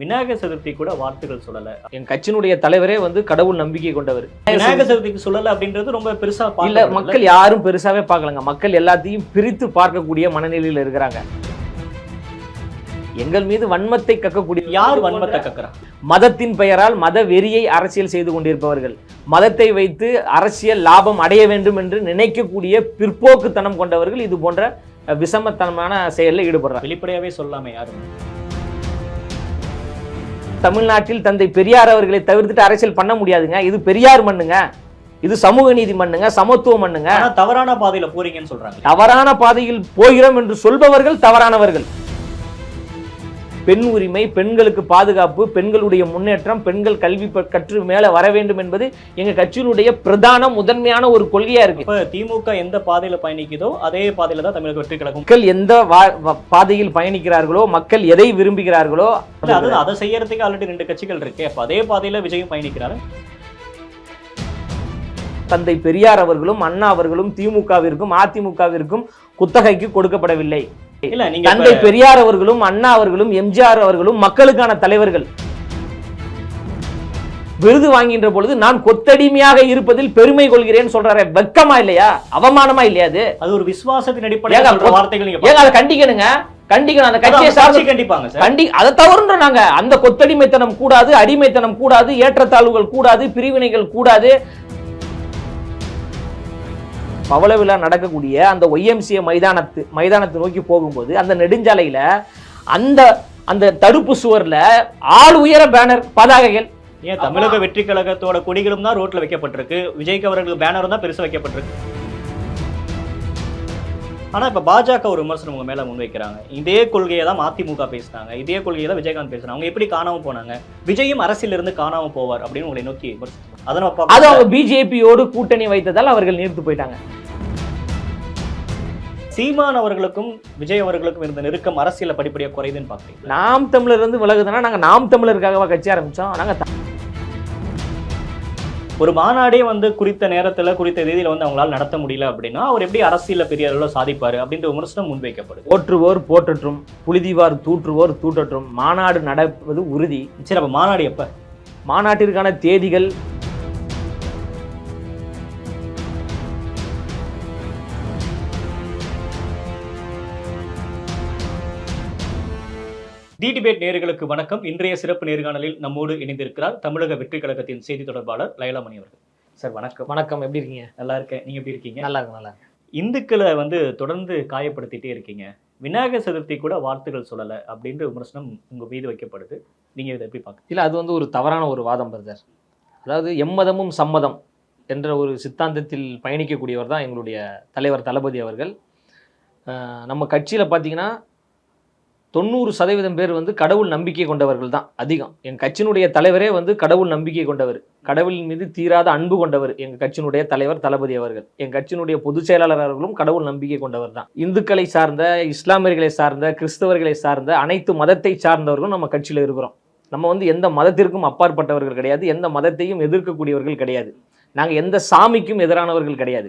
விநாயகர் சதுர்த்தி கூட வாழ்த்துக்கள் சொல்லல. என் கட்சியினுடைய தலைவரே வந்து கடவுள் நம்பிக்கை கொண்டவர். விநாயகர் சதுர்த்திக்கு சொல்லல அப்படின்றது ரொம்ப பெருசா இல்ல. மக்கள் யாரும் பெருசாவே பார்க்கலங்க. மக்கள் எல்லாத்தையும் பிரித்து பார்க்கக்கூடிய மனநிலையில் இருக்கிறாங்க. எங்கள் மீது வன்மத்தை கக்கக்கூடிய யார் வன்மத்தை கக்குறா? மதத்தின் பெயரால் மத வெறியை அரசியல் செய்து கொண்டிருப்பவர்கள். மதத்தை வைத்து அரசியல் லாபம் அடைய வேண்டும் என்று நினைக்கக்கூடிய பிற்போக்குத்தனம் கொண்டவர்கள் இது போன்ற விஷமத்தனமான செயலில் ஈடுபடுறாங்க. வெளிப்படையாவே சொல்லாமே யாரும் தமிழ்நாட்டில் தந்தை பெரியார் அவர்களை தவிர்த்துட்டு அரசியல் பண்ண முடியாதுங்க. இது பெரியார் மண்ணுங்க. இது சமூக நீதி மண்ணுங்க சமத்துவம் மண்ணுங்க. தவறான பாதையில போறீங்கன்னு சொல்றாங்க. தவறான பாதையில் போகிறோம் என்று சொல்பவர்கள் தவறானவர்கள். பெண் உரிமை பெண்களுக்கு பாதுகாப்பு பெண்களுடைய முன்னேற்றம் பெண்கள் கல்வி கற்று மேல வர வேண்டும் என்பது எங்க கட்சியினுடைய பிரதான முதன்மையான ஒரு கொள்கையா இருக்கு. இப்ப திமுக எந்த பாதையில பயணிக்குதோ அதே பாதையில தான் தமிழக வெற்றி கழகம். மக்கள் எந்த பாதையில் பயணிக்கிறார்களோ மக்கள் எதை விரும்புகிறார்களோ அது அதை செய்யறதுக்கு ஆல்ரெடி ரெண்டு கட்சிகள் இருக்கு. அப்ப அதே பாதையில விஜயும் பயணிக்கிறாரு. தந்தை பெரியார் அவர்களும் அண்ணா அவர்களும் திமுகவிற்கும் அதிமுகவிற்கும் குத்தகைக்கு கொடுக்கப்படவில்லை. தந்தை பெரியார் அவர்களும் அண்ணா அவர்களும் எம்ஜிஆர் அவர்களும் மக்களுக்கான தலைவர்கள். விருது வாங்கின்ற பொழுது நான் கொத்தடிமையாக இருப்பதில் பெருமை கொள்கிறேன் சொல்றாரு. வெக்கமா இல்லையா? அவமானமா இல்லையா அது? அது ஒரு விசுவாசத்தின் அடிப்படையில் வார்த்தைகள் ஏங்க அதை கண்டிக்கணுங்க. கண்டிக்கணும். அந்த கட்சியை சார்ந்து கண்டிப்பாங்க கண்டி அதை தவறுன்ற நாங்க. அந்த கொத்தடிமைத்தனம் கூடாது அடிமைத்தனம் கூடாது ஏற்றத்தாழ்வுகள் கூடாது பிரிவினைகள் கூடாது. பவள விழா நடக்கக்கூடிய அந்த ஒய்எம்சிஏ மைதானத்து மைதானத்தை நோக்கி போகும்போது அந்த நெடுஞ்சாலையில அந்த அந்த தடுப்பு சுவர்ல ஆள் உயர பேனர் பதாகைகள். ஏன் தமிழக வெற்றி கழகத்தோட கொடிகளும் தான் ரோட்ல வைக்கப்பட்டிருக்கு. விஜய்க்கு அவர்களுக்கு பேனரும் தான் பெருசா வைக்கப்பட்டிருக்கு. ஆனா இப்ப பாஜக ஒரு விமர்சனம் உங்க மேல முன்வைக்கிறாங்க. இதே கொள்கையை தான் அதிமுக பேசுனாங்க இதே கொள்கையை தான் விஜயகாந்த் பேசுறாங்க. அவங்க எப்படி காணாம போனாங்க? விஜயும் அரசியல இருந்து காணாம போவார் அப்படின்னு உங்களை நோக்கி விமர்சிச்சாங்க. அதை. அவங்க பிஜேபியோடு கூட்டணி வைத்ததால் அவர்கள் நீர்த்து போயிட்டாங்க. சீமான் அவர்களுக்கும் விஜய் அவர்களுக்கும் இருந்த நெருக்கம் அரசியல படிப்படியா குறையுதுன்னு பாக்குறீங்க நாம் தமிழர் இருந்து விலகுதுன்னா நாங்க நாம் தமிழருக்காகவா கட்சி ஆரம்பிச்சோம்? நாங்க த- ஒரு மாநாடே வந்து குறித்த நேரத்துல குறித்த தேதியில வந்து அவங்களால நடத்த முடியல அப்படின்னா அவர் எப்படி அரசியல பெரிய அளவுல சாதிப்பாரு அப்படின்ற விமர்சனம் முன்வைக்கப்படுது போற்றுவோர் போற்றற்றும் புழுதிவார் தூற்றுவோர் தூற்றற்றும். மாநாடு நடப்பது உறுதி. சரி அப்ப மாநாடு எப்ப? மாநாட்டிற்கான தேதிகள் டி டிபேட் நேர்களுக்கு வணக்கம். இன்றைய சிறப்பு நேர்காணலில் நம்மோடு இணைந்திருக்கிறார் தமிழக வெற்றி கழகத்தின் செய்தி தொடர்பாளர் லைலாமணி அவர்கள். சார் வணக்கம். வணக்கம். எப்படி இருக்கீங்க? நல்லா இருக்கேன். நீங்க எப்படி இருக்கீங்க? நல்லா இருக்கு நல்லா. இந்துக்களை வந்து தொடர்ந்து காயப்படுத்திட்டே இருக்கீங்க. விநாயகர் சதுர்த்தி கூட வாழ்த்துகள் சொல்லல அப்படின்ற விமர்சனம் உங்க மீது வைக்கப்படுது. நீங்க இதை எப்படி பார்க்க இல்ல அது வந்து ஒரு தவறான ஒரு வாதம் பிரதர் அதாவது எம்மதமும் சம்மதம் என்ற ஒரு சித்தாந்தத்தில் பயணிக்கக்கூடியவர் தான் எங்களுடைய தலைவர் தளபதி அவர்கள். நம்ம கட்சியில் பார்த்தீங்கன்னா தொண்ணூறு சதவீதம் பேர் வந்து கடவுள் நம்பிக்கை கொண்டவர்கள் தான் அதிகம். எங்கள் கட்சியினுடைய தலைவரே வந்து கடவுள் நம்பிக்கை கொண்டவர். கடவுளின் மீது தீராத அன்பு கொண்டவர் எங்கள் கட்சியினுடைய தலைவர் தளபதி அவர்கள். எங்கள் கட்சியினுடைய பொதுச் செயலாளர் அவர்களும் கடவுள் நம்பிக்கை கொண்டவர் தான். இந்துக்களை சார்ந்த இஸ்லாமியர்களை சார்ந்த கிறிஸ்தவர்களை சார்ந்த அனைத்து மதத்தை சார்ந்தவர்களும் நம்ம கட்சியில் இருக்கிறோம். நம்ம வந்து எந்த மதத்திற்கும் அப்பாற்பட்டவர்கள் கிடையாது. எந்த மதத்தையும் எதிர்க்கக்கூடியவர்கள் கிடையாது. நாங்கள் எந்த சாமிக்கும் எதிரானவர்கள் கிடையாது.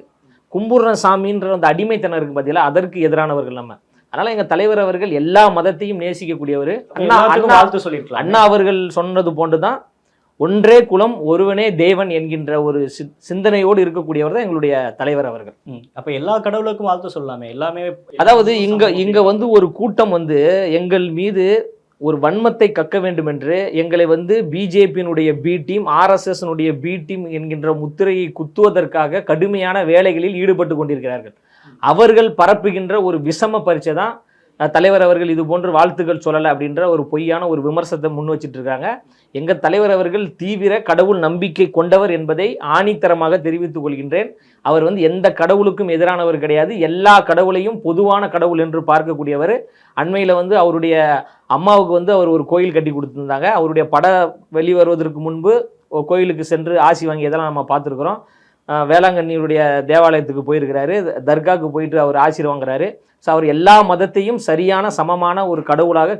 கும்புர்ற சாமின்ற அந்த அடிமைத்தனம் பதிலாக பார்த்தீங்களா அதற்கு எதிரானவர்கள் நம்ம. அதனால எங்க தலைவர் அவர்கள் எல்லா மதத்தையும் நேசிக்கக்கூடியவர். அண்ணா வாழ்த்து சொல்லியிருக்கலாம். அண்ணா அவர்கள் சொன்னது போன்றுதான் ஒன்றே குலம் ஒருவனே தேவன் என்கின்ற ஒரு சிந்தனையோடு இருக்கக்கூடியவர் தான் எங்களுடைய தலைவர் அவர்கள். அப்ப எல்லா கடவுளுக்கும் வாழ்த்து சொல்லலாமே. எல்லாமே அதாவது இங்க இங்க வந்து ஒரு கூட்டம் வந்து எங்கள் மீது ஒரு வன்மத்தை கக்க வேண்டும் என்று எங்களை வந்து பிஜேபியினுடைய பி டீம் ஆர்எஸ்எஸ்னுடைய பி டீம் என்கின்ற முத்திரையை குத்துவதற்காக கடுமையான வேலைகளில் ஈடுபட்டு கொண்டிருக்கிறார்கள். அவர்கள் பரப்புகின்ற ஒரு விஷம பரீட்சை தான் தலைவர் அவர்கள் இது போன்று வாழ்த்துக்கள் சொல்லலை அப்படின்ற ஒரு பொய்யான ஒரு விமர்சனத்தை முன் வச்சுட்டு இருக்காங்க. எங்கள் தலைவர் அவர்கள் தீவிர கடவுள் நம்பிக்கை கொண்டவர் என்பதை ஆணித்தரமாக தெரிவித்துக் கொள்கின்றேன். அவர் வந்து எந்த கடவுளுக்கும் எதிரானவர் கிடையாது. எல்லா கடவுளையும் பொதுவான கடவுள் என்று பார்க்கக்கூடியவர். அண்மையில் வந்து அவருடைய அம்மாவுக்கு வந்து அவர் ஒரு கோயில் கட்டி கொடுத்துருந்தாங்க. அவருடைய பட வெளிவருவதற்கு முன்பு கோயிலுக்கு சென்று ஆசி வாங்கியதெல்லாம் நம்ம பார்த்துருக்குறோம். வேளாங்கண்ணியுடைய தேவாலயத்துக்கு போயிருக்கிறாரு. தர்காவுக்கு போயிட்டு அவர் ஆசீர் வாங்குறாரு. ஸோ அவர் எல்லா மதத்தையும் சரியான சமமான ஒரு கடவுளாக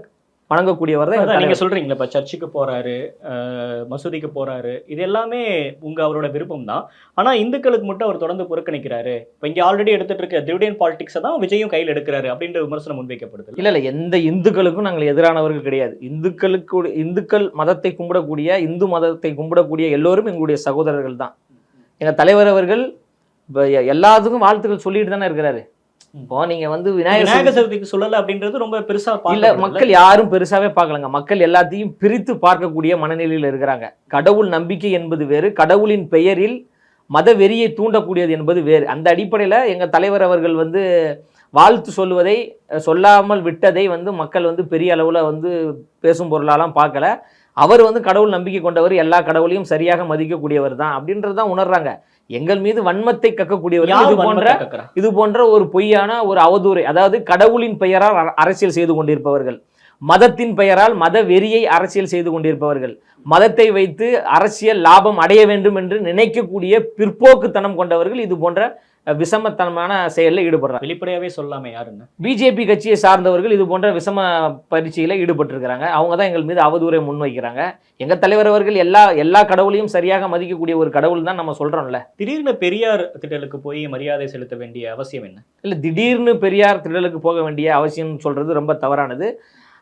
வணங்கக்கூடியவர் தான் எங்க அதான் நீங்க தலைவர். சொல்றீங்களா இப்ப சர்ச்சுக்கு போறாரு அஹ், மசூதிக்கு போறாரு இது எல்லாமே உங்க அவரோட விருப்பம் தான். ஆனா இந்துக்களுக்கு மட்டும் அவர் தொடர்ந்து புறக்கணிக்கிறாரு. இப்ப இங்க ஆல்ரெடி எடுத்துட்டு இருக்க திரிடியன் பாலிடிக்ஸை தான் விஜயும் கையில் எடுக்கிறாரு அப்படின்ற விமர்சனம் முன்வைக்கப்படுது. இல்ல இல்ல எந்த இந்துக்களுக்கும் நாங்கள் எதிரானவர்கள் கிடையாது. இந்துக்களுக்கு இந்துக்கள் மதத்தை கும்பிடக்கூடிய இந்து மதத்தை கும்பிடக்கூடிய எல்லோரும் எங்களுடைய சகோதரர்கள் தான். எங்க தலைவர் அவர்கள் இப்ப எல்லாத்துக்கும் வாழ்த்துக்கள் சொல்லிட்டு தானே இருக்கிறாரு. இப்போ நீங்க வந்து விநாயகர் விநாயகர் சதுர்த்திக்கு சொல்லல அப்படின்றது ரொம்ப பெருசா இல்ல? மக்கள் யாரும் பெருசாவே பார்க்கலங்க. மக்கள் எல்லாத்தையும் பிரித்து பார்க்கக்கூடிய மனநிலையில் இருக்கிறாங்க. கடவுள் நம்பிக்கை என்பது வேறு. கடவுளின் பெயரில் மத வெறியை தூண்டக்கூடியது என்பது வேறு. அந்த அடிப்படையில் எங்க தலைவர் அவர்கள் வந்து வாழ்த்து சொல்லுவதை சொல்லாமல் விட்டதை வந்து மக்கள் வந்து பெரிய அளவில் வந்து பேசும் பொருளாலாம் பார்க்கல. அவர் வந்து கடவுள் நம்பிக்கை கொண்டவர் எல்லா கடவுளையும் சரியாக மதிக்கக்கூடியவர் தான் அப்படின்றது தான் உணர்றாங்க எங்கள் மீது வன்மத்தை கக்கக்கூடியவர் இது போன்ற? இது போன்ற ஒரு பொய்யான ஒரு அவதூறை அதாவது கடவுளின் பெயரால் அர- அரசியல் செய்து கொண்டிருப்பவர்கள் மதத்தின் பெயரால் மத வெறியை அரசியல் செய்து கொண்டிருப்பவர்கள் மதத்தை வைத்து அரசியல் லாபம் அடைய வேண்டும் என்று நினைக்கக்கூடிய பிற்போக்குத்தனம் கொண்டவர்கள் இது போன்ற விஷமத்தனமான செயலில் ஈடுபடுறாங்க. வெளிப்படையாவே சொல்லாம யாருன்னு? பிஜேபி கட்சியை சார்ந்தவர்கள் இது போன்ற விஷம பரீட்சையில் ஈடுபட்டிருக்கிறாங்க. அவங்க தான் எங்கள் மீது அவதூறை முன்வைக்கிறாங்க. எங்க தலைவர் அவர்கள் எல்லா எல்லா கடவுளையும் சரியாக மதிக்கக்கூடிய ஒரு கடவுள் தான் நம்ம சொல்றோம்ல. திடீர்னு பெரியார் திடலுக்கு போய் மரியாதை செலுத்த வேண்டிய அவசியம் என்ன? இல்லை திடீர்னு பெரியார் திடலுக்கு போக வேண்டிய அவசியம் சொல்றது ரொம்ப தவறானது.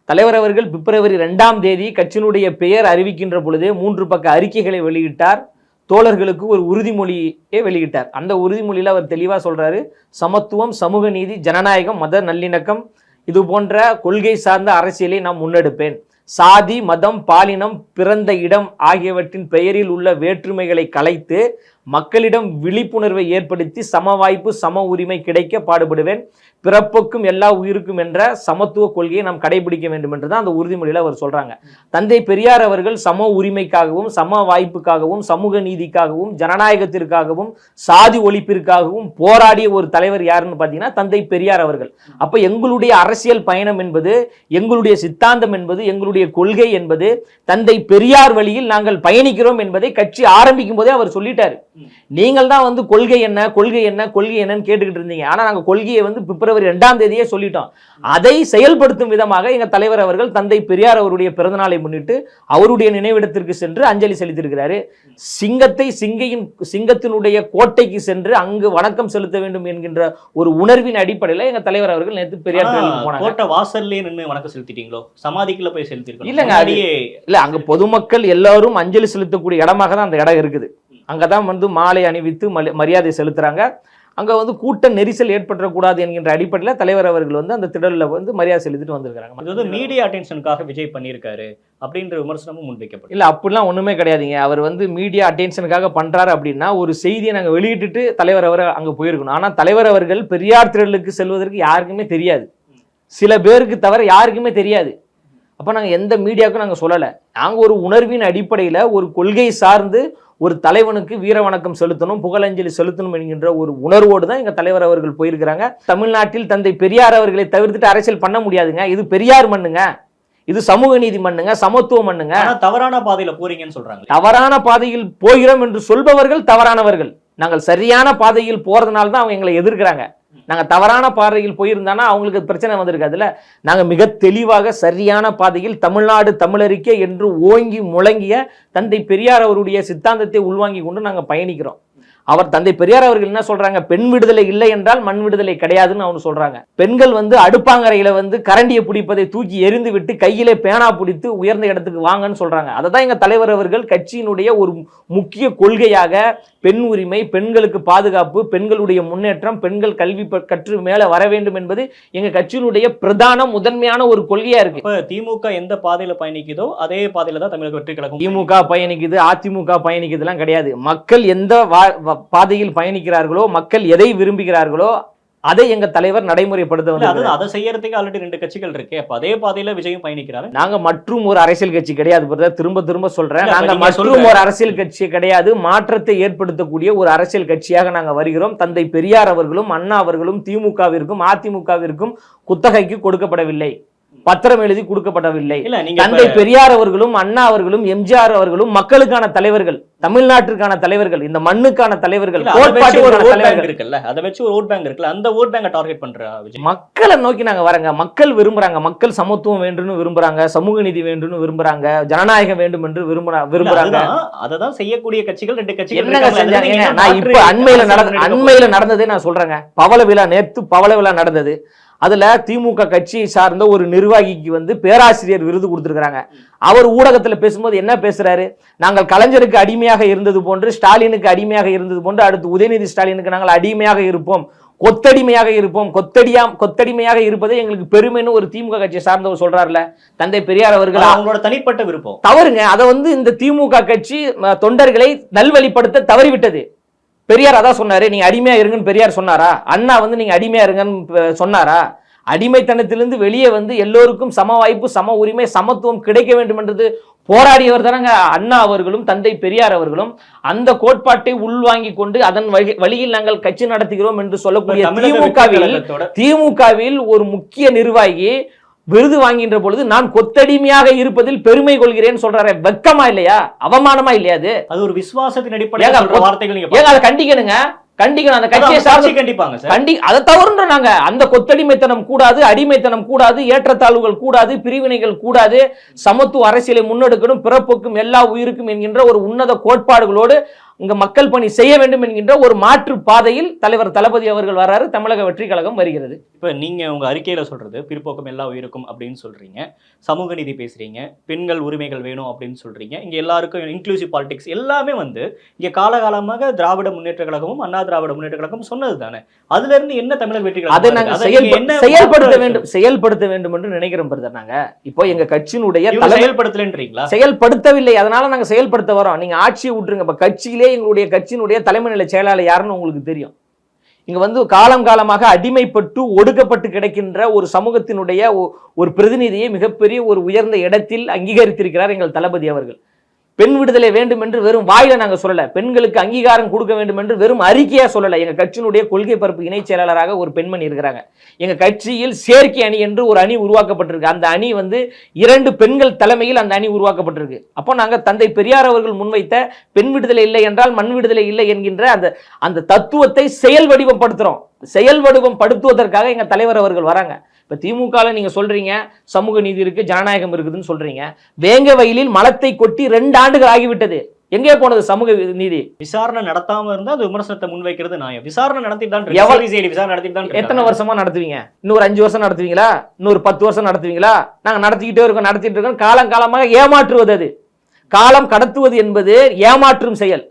தலைவர் அவர்கள் பிப்ரவரி ரெண்டாம் தேதி கட்சியினுடைய பெயர் அறிவிக்கின்ற பொழுதே மூன்று பக்க அறிக்கைகளை வெளியிட்டார். தோழர்களுக்கு ஒரு உறுதிமொழியே வெளியிட்டார். அந்த உறுதிமொழியில் அவர் தெளிவாக சொல்கிறாரு சமத்துவம் சமூக நீதி ஜனநாயகம் மத நல்லிணக்கம் இது போன்ற கொள்கை சார்ந்த அரசியலை நான் முன்னெடுப்பேன். சாதி மதம் பாலினம் பிறந்த இடம் ஆகியவற்றின் பெயரில் உள்ள வேற்றுமைகளை கலைத்து மக்களிடம் விழிப்புணர்வை ஏற்படுத்தி சம வாய்ப்பு சம உரிமை கிடைக்க பாடுபடுவேன். பிறப்புக்கும் எல்லா உயிருக்கும் என்ற சமத்துவ கொள்கையை நாம் கடைபிடிக்க வேண்டும் என்று தான் அந்த உறுதிமொழியில் அவர் சொல்றாங்க. தந்தை பெரியார் அவர்கள் சம உரிமைக்காகவும் சம வாய்ப்புக்காகவும் சமூக நீதிக்காகவும் ஜனநாயகத்திற்காகவும் சாதி ஒழிப்பிற்காகவும் போராடிய ஒரு தலைவர் யாருன்னு பார்த்தீங்கன்னா தந்தை பெரியார் அவர்கள். அப்ப எங்களுடைய அரசியல் பயணம் என்பது எங்களுடைய சித்தாந்தம் என்பது எங்களுடைய கொள்கை என்பது தந்தை பெரியார் வழியில் நாங்கள் பயணிக்கிறோம் என்பதை கட்சி ஆரம்பிக்கும் போதே அவர் சொல்லிட்டாரு. நீங்கள் தான் வந்து கொள்கை என்ன கொள்கை என்ன கொள்கை என்னன்னு கேட்டுக்கிட்டு இருந்தீங்க. ஆனா நாங்க கொள்கையை வந்து பிப்ரவரி ரெண்டாம் தேதியே சொல்லிட்டோம். அதை செயல்படுத்தும் விதமாக எங்க தலைவர் அவர்கள் தந்தை பெரியார் அவருடைய பிறந்தநாளை முன்னிட்டு அவருடைய நினைவிடத்திற்கு சென்று அஞ்சலி செலுத்தியிருக்கிறாரு. சிங்கத்தை சிங்கையின் சிங்கத்தினுடைய கோட்டைக்கு சென்று அங்கு வணக்கம் செலுத்த வேண்டும் என்கின்ற ஒரு உணர்வின் அடிப்படையில் எங்க தலைவர் அவர்கள் நேற்று பெரியார் போனாங்க. கோட்டை வாசல்லே நின்னு வணக்கம் செலுத்திட்டீங்களோ? சமாதிக்குள்ள போய் செலுத்திருக்கோம் இல்லைங்க, அது- இல்ல அங்க பொதுமக்கள் எல்லாரும் அஞ்சலி செலுத்தக்கூடிய இடமாக தான் அந்த இடம் இருக்குது. அங்கதான் வந்து மாலை அணிவித்து மரியாதை செலுத்துறாங்க. அங்க வந்து கூட்ட நெரிசல் ஏற்பட்டுறக்கூடாது என்கின்ற அடிப்படையில் தலைவர் அவர்கள் வந்து அந்த திடல்ல வந்து மரியாதை செலுத்திட்டு வந்திருக்காங்க இது வந்து மீடியா அட்டென்ஷனுக்காக விஜய் பண்ணியிருக்காரு அப்படின்ற விமர்சனமும் முன்வைக்கப்படும். இல்ல அப்படிலாம் ஒண்ணுமே கிடையாதுங்க. அவர் வந்து மீடியா அட்டென்ஷனுக்காக பண்றாரு அப்படின்னா ஒரு செய்தியை நாங்க வெளியிட்டுட்டு தலைவர் அவர் அங்க போயிருக்கணும். ஆனா தலைவர் அவர்கள் பெரியார் திடலுக்கு செல்வதற்கு யாருக்குமே தெரியாது. சில பேருக்கு தவிர யாருக்குமே தெரியாது. அப்போ நாங்கள் எந்த மீடியாவுக்கும் நாங்கள் சொல்லலை. நாங்கள் ஒரு உணர்வின் அடிப்படையில் ஒரு கொள்கை சார்ந்து ஒரு தலைவனுக்கு வீர வணக்கம் செலுத்தணும் புகழஞ்சலி செலுத்தணும் என்கின்ற ஒரு உணர்வோடு தான் எங்கள் தலைவர் அவர்கள் போயிருக்கிறாங்க. தமிழ்நாட்டில் தந்தை பெரியார் அவர்களை தவிர்த்துட்டு அரசியல் பண்ண முடியாதுங்க. இது பெரியார் மண்ணுங்க. இது சமூக நீதி மண்ணுங்க சமத்துவ மண்ணுங்க. தவறான பாதையில போறீங்கன்னு சொல்றாங்க. தவறான பாதையில் போகிறோம் என்று சொல்பவர்கள் தவறானவர்கள். நாங்கள் சரியான பாதையில் போறதுனால தான் அவங்க எங்களை எதிர்க்கிறாங்க. நாங்கள் தவறான பாதையில் போயிருந்தானா அவங்களுக்கு பிரச்சனை வந்திருக்காதுல்ல? நாங்கள் மிக தெளிவாக சரியான பாதையில் தமிழ்நாடு தமிழறிக்கை என்று ஓங்கி முழங்கிய தந்தை பெரியார் அவருடைய சித்தாந்தத்தை உள்வாங்கி கொண்டு நாங்கள் பயணிக்கிறோம். அவர் தந்தை பெரியார் அவர்கள் என்ன சொல்றாங்க? பெண் விடுதலை இல்லை என்றால் மண் விடுதலை கிடையாதுன்னு அவங்க சொல்றாங்க. பெண்கள் வந்து அடுப்பாங்கரையில வந்து கரண்டியை பிடிப்பதை தூக்கி எறிந்து விட்டு கையிலே பேனா பிடித்து உயர்ந்த இடத்துக்கு வாங்கன்னு சொல்றாங்க. அதை தான் எங்க தலைவர் அவர்கள் கட்சியினுடைய ஒரு முக்கிய கொள்கையாக பெண் உரிமை பெண்களுக்கு பாதுகாப்பு பெண்களுடைய முன்னேற்றம் பெண்கள் கல்வி கற்று மேல வர வேண்டும் என்பது எங்க கட்சியினுடைய பிரதான முதன்மையான ஒரு கொள்கையா இருக்கு. திமுக எந்த பாதையில பயணிக்குதோ அதே பாதையில தான் தமிழக வெற்றி கழகம் திமுக பயணிக்குது அதிமுக பயணிக்குதுலாம் கிடையாது. மக்கள் எந்த பாதையில் பயணிக்கிறார்களோ மக்கள் எதை விரும்புகிறார்களோ அதை எங்க தலைவர் நடைமுறைப்படுத்த வந்து அதை செய்யறதுக்கு ஆல்ரெடி ரெண்டு கட்சிகள் இருக்கு. அப்ப அதே பாதையில விஜயும் பயணிக்கிறாரு. நாங்க மற்றும் ஒரு அரசியல் கட்சி கிடையாது. திரும்ப திரும்ப சொல்றேன். நாங்க மற்றும் ஒரு அரசியல் கட்சி கிடையாது மாற்றத்தை ஏற்படுத்தக்கூடிய ஒரு அரசியல் கட்சியாக நாங்க வருகிறோம். தந்தை பெரியார் அவர்களும் அண்ணா அவர்களும் திமுகவிற்கும் அதிமுகவிற்கும் குத்தகைக்கு கொடுக்கப்படவில்லை. பத்திரம் எழுதி கொடுக்கப்படவில்லை. தந்தை பெரியார் அவர்களும் அண்ணா அவர்களும் எம்ஜிஆர் அவர்களும் மக்களுக்கான தலைவர்கள் தமிழ்நாட்டிற்கான தலைவர்கள் இந்த மண்ணுக்கான தலைவர்கள் இருக்குல்ல அதை வச்சு ஒரு ஓட் பேங்க் இருக்குல்ல அந்த ஓட் பேங்கை டார்கெட் பண்ற மக்களை நோக்கி நாங்க வரங்க மக்கள் விரும்புறாங்க மக்கள் சமத்துவம் வேண்டும்னு விரும்புறாங்க சமூக நீதி வேண்டும்னு விரும்புறாங்க ஜனநாயகம் வேண்டும் என்று விரும்புறா விரும்புறாங்க. அதுதான் அததான் செய்யக்கூடிய கட்சிகள் ரெண்டு கட்சிகள் என்னங்க செஞ்சாங்க? நான் இப்ப அண்மையில நடந்த அண்மையில நடந்ததே நான் சொல்றேங்க. பவள விழா நேத்து பவள விழா நடந்தது. அதுல திமுக கட்சியை சார்ந்த ஒரு நிர்வாகிக்கு வந்து பேராசிரியர் விருது கொடுத்திருக்காங்க அவர் ஊடகத்துல பேசும்போது என்ன பேசுறாரு? நாங்கள் கலைஞருக்கு அடிமையாக இருந்தது போன்று ஸ்டாலினுக்கு அடிமையாக இருந்தது போன்று அடுத்து உதயநிதி ஸ்டாலினுக்கு நாங்கள் அடிமையாக இருப்போம். கொத்தடிமையாக இருப்போம். கொத்தடியா கொத்தடிமையாக இருப்பதே எங்களுக்கு பெருமைன்னு ஒரு திமுக கட்சியை சார்ந்தவர் சொல்றாருல தந்தை பெரியார் அவர்கள்? அவங்களோட தனிப்பட்ட விருப்பம். தவறுங்க. அதை வந்து இந்த திமுக கட்சி தொண்டர்களை நல்வழிப்படுத்த தவறிவிட்டது. பெரியார் அதான் சொன்னாரு நீங்க அடிமையா இருங்கன்னு பெரியார் சொன்னாரா? அண்ணா வந்து நீங்க அடிமையா இருங்கன்னு சொன்னாரா? அடிமைத்தனத்திலிருந்து வெளியே வந்து எல்லோருக்கும் சம வாய்ப்பு சம உரிமை சமத்துவம் கிடைக்க வேண்டும் என்றது போராடியவர் தானங்க. அண்ணா அவர்களும் தந்தை பெரியார் அவர்களும் அந்த கோட்பாட்டை உள்வாங்கி கொண்டு அதன் வழி- வழியில் நாங்கள் கட்சி நடத்துகிறோம் என்று சொல்லக்கூடிய திமுகவில் திமுகவில் ஒரு முக்கிய நிர்வாகி விருது வாங்குகின்ற பொழுது நான் கொத்தடிமையாக இருப்பதில் பெருமை கொள்கிறேன் சொல்றாரு. வெக்கமா இல்லையா? அவமானமா இல்லையா அது? அது ஒரு விசுவாசத்தின் அடிப்படையில் வார்த்தைகள் ஏங்க அதை கண்டிக்கணுங்க. கண்டிக்கணும். அந்த கட்சியை சார்ந்து கண்டிப்பாங்க கண்டி அதை தவறுன்ற நாங்க. அந்த கொத்தடிமைத்தனம் கூடாது அடிமைத்தனம் கூடாது ஏற்றத்தாழ்வுகள் கூடாது பிரிவினைகள் கூடாது சமத்துவ அரசியலை முன்னெடுக்கணும் பிறப்புக்கும் எல்லா உயிருக்கும் என்கின்ற ஒரு உன்னத கோட்பாடுகளோடு இங்க மக்கள் பணி செய்ய வேண்டும் என்கின்ற ஒரு மாற்று பாதையில் தலைவர் தளபதி அவர்கள் வராரு தமிழக வெற்றி கழகம் வருகிறது. இப்ப நீங்க உங்க அறிக்கையில சொல்றது பிற்போக்கம் எல்லா உயிருக்கும் அப்படின்னு சொல்றீங்க. சமூக நீதி பேசுறீங்க. பெண்கள் உரிமைகள் வேணும் அப்படின்னு சொல்றீங்க. இங்க எல்லாருக்கும் இன்க்ளூசிவ் பாலிடிக்ஸ் எல்லாமே வந்து இங்க காலகாலமாக திராவிட முன்னேற்ற கழகமும் அண்ணா திராவிட முன்னேற்ற கழகம் சொன்னது தானே அதுல இருந்து என்ன தமிழக வெற்றி கழகம் அதை வருது? நாங்க அதை செயல்ப- நீங்க என்ன செயல்படுத்த வேண்டும் செயல்படுத்த வேண்டும் என்று நினைக்கிறோம் பிரதர் நாங்க. இப்போ எங்க கட்சியினுடைய செயல்படுத்தலன்றீங்களா? செயல்படுத்தவில்லை. அதனால நாங்க செயல்படுத்த வரோம். நீங்க ஆட்சியை விட்டுருங்க. இப்ப கட்சியிலே எங்களுடைய கட்சியினுடைய தலைமை நிலை செயலாளர் யாருன்னு உங்களுக்கு தெரியும். இங்க வந்து காலம் காலமாக அடிமைப்பட்டு ஒடுக்கப்பட்டு கிடக்கின்ற ஒரு சமூகத்தினுடைய ஒரு பிரதிநிதியை மிகப்பெரிய ஒரு உயர்ந்த இடத்தில் அங்கீகரித்திருக்கிறார் எங்கள் தளபதி அவர்கள். பெண் விடுதலை வேண்டும் என்று வெறும் வாயில நாங்க சொல்லல. பெண்களுக்கு அங்கீகாரம் கொடுக்க வேண்டும் என்று வெறும் அறிக்கையா சொல்லல. எங்க கட்சியினுடைய கொள்கை பரப்பு இணைச் செயலாளராக ஒரு பெண்மணி இருக்கிறாங்க. எங்க கட்சியில் சேர்க்கை அணி என்று ஒரு அணி உருவாக்கப்பட்டிருக்கு. அந்த அணி வந்து இரண்டு பெண்கள் தலைமையில் அந்த அணி உருவாக்கப்பட்டிருக்கு. அப்போ நாங்க தந்தை பெரியார் அவர்கள் முன்வைத்த பெண் விடுதலை இல்லை என்றால் மண் விடுதலை இல்லை என்கின்ற அந்த அந்த தத்துவத்தை செயல் வடிவப்படுத்துறோம். செயல் வடிவம் படுத்துவதற்காக எங்க தலைவர் அவர்கள் வராங்க. இப்ப திமுகல நீங்க சொல்றீங்க சமூக நீதி இருக்கு ஜனநாயகம் இருக்குதுன்னு சொல்றீங்க. வேங்க வயலில் மலத்தை கொட்டி ரெண்டு ஆண்டுகள் ஆகிவிட்டது. எங்கே போனது சமூக நீதி? விசாரணை நடத்தாம இருந்தா அது விமர்சனத்தை முன்வைக்கிறது நியாயம். விசாரணை நடத்திட்டு தான் விசாரணை நடத்திட்டு தான் எத்தனை. வருஷமா நடத்துவீங்க? இன்னொரு அஞ்சு வருஷம் நடத்துவீங்களா? இன்னொரு பத்து வருஷம் நடத்துவீங்களா? நாங்க நடத்திக்கிட்டே இருக்கோம் நடத்திட்டு இருக்கோம் காலம் காலமாக ஏமாற்றுவது அது. காலம் கடத்துவது என்பது ஏமாற்றும் செயல்.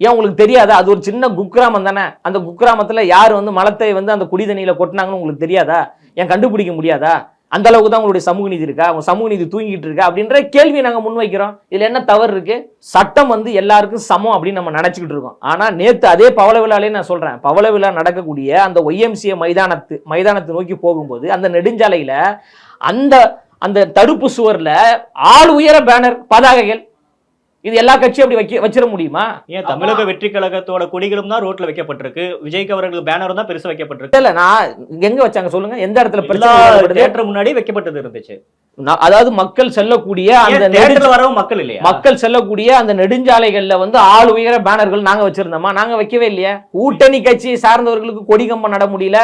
ஏன் உங்களுக்கு தெரியாதா? அது ஒரு சின்ன குக்கிராமம் தானே? அந்த குக்கிராமத்தில் யார் வந்து மலத்தை வந்து அந்த குடி தண்ணியில் கொட்டினாங்கன்னு உங்களுக்கு தெரியாதா? ஏன் கண்டுபிடிக்க முடியாதா? அந்த அளவுக்கு தான் உங்களுடைய சமூக நீதி இருக்கா? உங்க சமூக நீதி தூங்கிட்டு இருக்கா? அப்படின்ற கேள்வியை நாங்கள் முன்வைக்கிறோம். இதுல என்ன தவறு இருக்கு? சட்டம் வந்து எல்லாருக்கும் சமம் அப்படின்னு நம்ம நினைச்சுக்கிட்டு இருக்கோம். ஆனா நேத்து அதே பவள விழாலே நான் சொல்றேன். பவள விழா நடக்கக்கூடிய அந்த ஒய்எம்சிஏ மைதானத்து மைதானத்தை நோக்கி போகும்போது அந்த நெடுஞ்சாலையில அந்த அந்த தடுப்பு சுவர்ல ஆள் உயர பேனர் பதாகைகள் இது எல்லா கட்சியும் அப்படி வைக்க வச்சிட முடியுமா? ஏன் தமிழக வெற்றி கழகத்தோட கொடிகளும் தான் ரோட்ல வைக்கப்பட்டிருக்கு. விஜய்க்கு அவர்களுக்கு பேனரும் தான் பெருசா வைக்கப்பட்டிருக்கு. இல்ல நான் எங்க வச்சாங்க சொல்லுங்க? எந்த இடத்துல பிரச்சனை முன்னாடி வைக்கப்பட்டது இருந்துச்சு. அதாவது மக்கள் செல்லக்கூடிய அந்த வரவும் மக்கள் இல்லையா? மக்கள் செல்லக்கூடிய அந்த நெடுஞ்சாலைகள்ல வந்து ஆள் உயர பேனர்கள் நாங்க வச்சிருந்தோமா? நாங்க வைக்கவே இல்லையா? கூட்டணி கட்சியை சார்ந்தவர்களுக்கு கொடி கம்பம் நட முடியல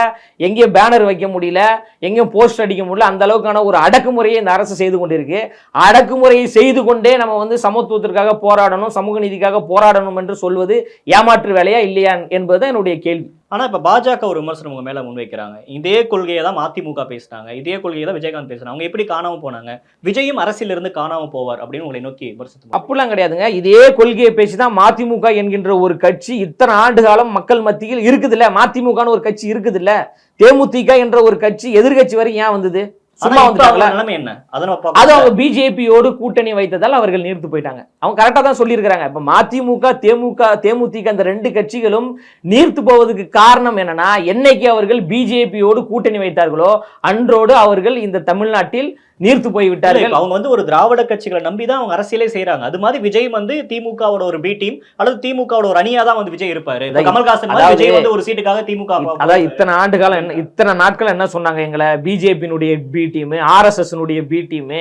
எங்கேயும் பேனர் வைக்க முடியல எங்கேயும் போஸ்ட் அடிக்க முடியல அந்த அளவுக்கான ஒரு அடக்குமுறையை இந்த அரசு செய்து கொண்டிருக்கு. அடக்குமுறையை செய்து கொண்டே நம்ம வந்து சமத்துவத்திற்காக போராடணும்? சமூக நீதிக்காக போராடணும் என்று சொல்வது ஏமாற்று வேலையா இல்லையா என்பது என்னுடைய கேள்வி. ஆனா இப்ப பாஜக ஒரு விமர்சனம் உங்க மேல முன்வைக்கிறாங்க. இதே கொள்கையை தான் மதிமுக பேசினாங்க இதே கொள்கையை தான் விஜயகாந்த் பேசுறாங்க. அவங்க எப்படி காணாம போனாங்க? விஜயும் அரசியல் இருந்து காணாம போவார் அப்படின்னு உங்களை நோக்கி விமர்சனம் அப்படிலாம் கிடையாதுங்க. இதே கொள்கையை பேசிதான் மதிமுக என்கின்ற ஒரு கட்சி இத்தனை ஆண்டு காலம் மக்கள் மத்தியில் இருக்குதுல்ல? மதிமுகன்னு ஒரு கட்சி இருக்குதுல்ல? தேமுதிக என்ற ஒரு கட்சி எதிர்கட்சி வரை ஏன் வந்தது? சும்மா ஆனா இப்ப வந்துட்டாங்களா? அவங்க நிலைமை என்ன? அதை நம்ம அது பார்க்கணும். அவங்க பிஜேபியோடு கூட்டணி வைத்ததால் அவர்கள் நீர்த்து போயிட்டாங்க. அவங்க கரெக்டா தான் சொல்லியிருக்கிறாங்க. இப்ப மதிமுக தேமுக தேமுதிக அந்த ரெண்டு கட்சிகளும் நீர்த்து போவதற்கு காரணம் என்னன்னா என்னைக்கு அவர்கள் பிஜேபியோடு கூட்டணி வைத்தார்களோ அன்றோடு அவர்கள் இந்த தமிழ்நாட்டில் நீர்த்து போய் விட்டார்கள். அவங்க வந்து ஒரு திராவிட கட்சிகளை நம்பி தான் அவங்க அரசியலே செய்றாங்க. அது மாதிரி விஜய் வந்து திமுகவோட ஒரு பி டீம் அல்லது திமுகவோட ஒரு அணியா தான் வந்து விஜய் இருப்பாரு. கமல்ஹாசன் அதாவது- விஜய் வந்து ஒரு சீட்டுக்காக திமுக அதான் இத்தனை ஆண்டு காலம் என்ன இத்தனை நாட்கள் என்ன சொன்னாங்க எங்களை? பிஜேபியினுடைய பி டீம் ஆர்எஸ்எஸ்னுடைய பி டீம்